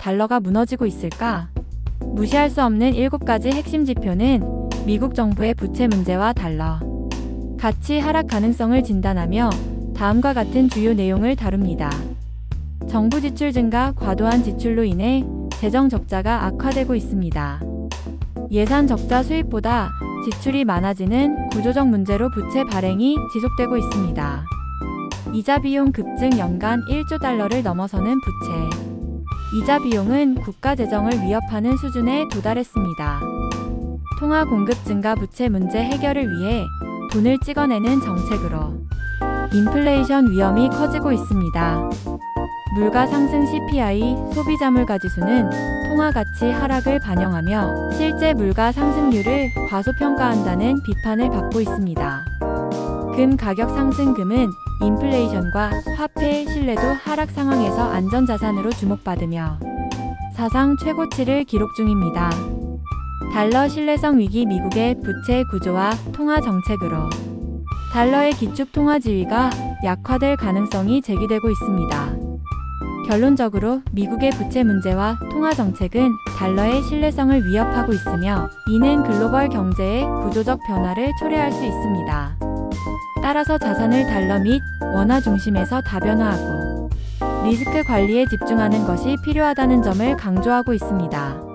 달러가 무너지고 있을까? 무시할 수 없는 7가지 핵심 지표는 미국 정부의 부채 문제와 달러, 가치 하락 가능성을 진단하며 다음과 같은 주요 내용을 다룹니다. 정부 지출 증가, 과도한 지출로 인해 재정 적자가 악화되고 있습니다. 예산 적자 수입보다 지출이 많아지는 구조적 문제로 부채 발행이 지속되고 있습니다. 이자 비용 급증 연간 1조 달러를 넘어서는 부채. 이자 비용은 국가 재정을 위협하는 수준에 도달했습니다. 통화 공급 증가 부채 문제 해결을 위해 돈을 찍어내는 정책으로 인플레이션 위험이 커지고 있습니다. 물가 상승 CPI 소비자 물가 지수는 통화 가치 하락을 반영하며 실제 물가 상승률을 과소평가한다는 비판을 받고 있습니다. 금 가격 상승금은 인플레이션과 화폐 신뢰도 하락 상황에서 안전자산으로 주목받으며 사상 최고치를 기록 중입니다. 달러 신뢰성 위기 미국의 부채 구조와 통화 정책으로 달러의 기축 통화 지위가 약화될 가능성이 제기되고 있습니다. 결론적으로 미국의 부채 문제와 통화 정책은 달러의 신뢰성을 위협하고 있으며 이는 글로벌 경제의 구조적 변화를 초래할 수 있습니다. 따라서 자산을 달러 및 원화 중심에서 다변화하고 리스크 관리에 집중하는 것이 필요하다는 점을 강조하고 있습니다.